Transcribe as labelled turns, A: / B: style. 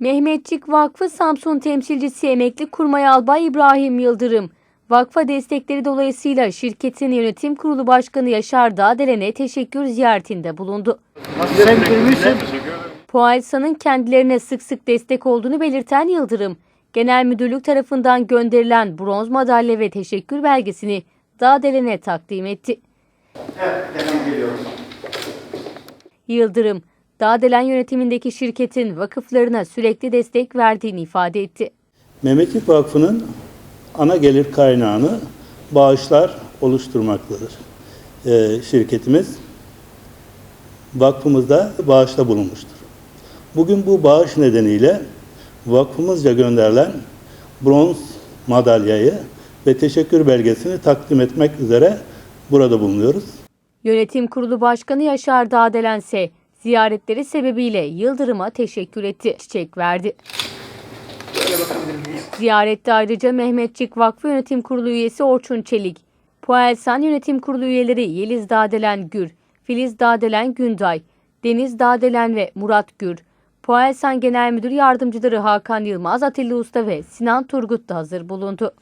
A: Mehmetçik Vakfı Samsun temsilcisi emekli kurmay albay İbrahim Yıldırım, vakfa destekleri dolayısıyla şirketin yönetim kurulu başkanı Yaşar Dağdelen'e teşekkür ziyaretinde bulundu.
B: Sen?
A: Poalsa'nın kendilerine sık sık destek olduğunu belirten Yıldırım, Genel Müdürlük tarafından gönderilen bronz madalya ve teşekkür belgesini Dağdelen'e takdim etti. Yıldırım, Dağdelen yönetimindeki şirketin vakıflarına sürekli destek verdiğini ifade etti.
C: Mehmetçik Vakfı'nın ana gelir kaynağını bağışlar oluşturmaktadır. Ee, şirketimiz vakfımızda bağışta bulunmuştur. Bugün bu bağış nedeniyle vakfımızca gönderilen bronz madalyayı ve teşekkür belgesini takdim etmek üzere burada bulunuyoruz.
A: Yönetim Kurulu Başkanı Yaşar Dağdelen ise ziyaretleri sebebiyle Yıldırım'a teşekkür etti, çiçek verdi. Ziyarette ayrıca Mehmetçik Vakfı Yönetim Kurulu üyesi Orçun Çelik, Puelsan Yönetim Kurulu üyeleri Yeliz Dağdelen Gür, Filiz Dağdelen Günday, Deniz Dağdelen ve Murat Gür, Puelsan Genel Müdür Yardımcıları Hakan Yılmaz, Atilla Usta ve Sinan Turgut da hazır bulundu.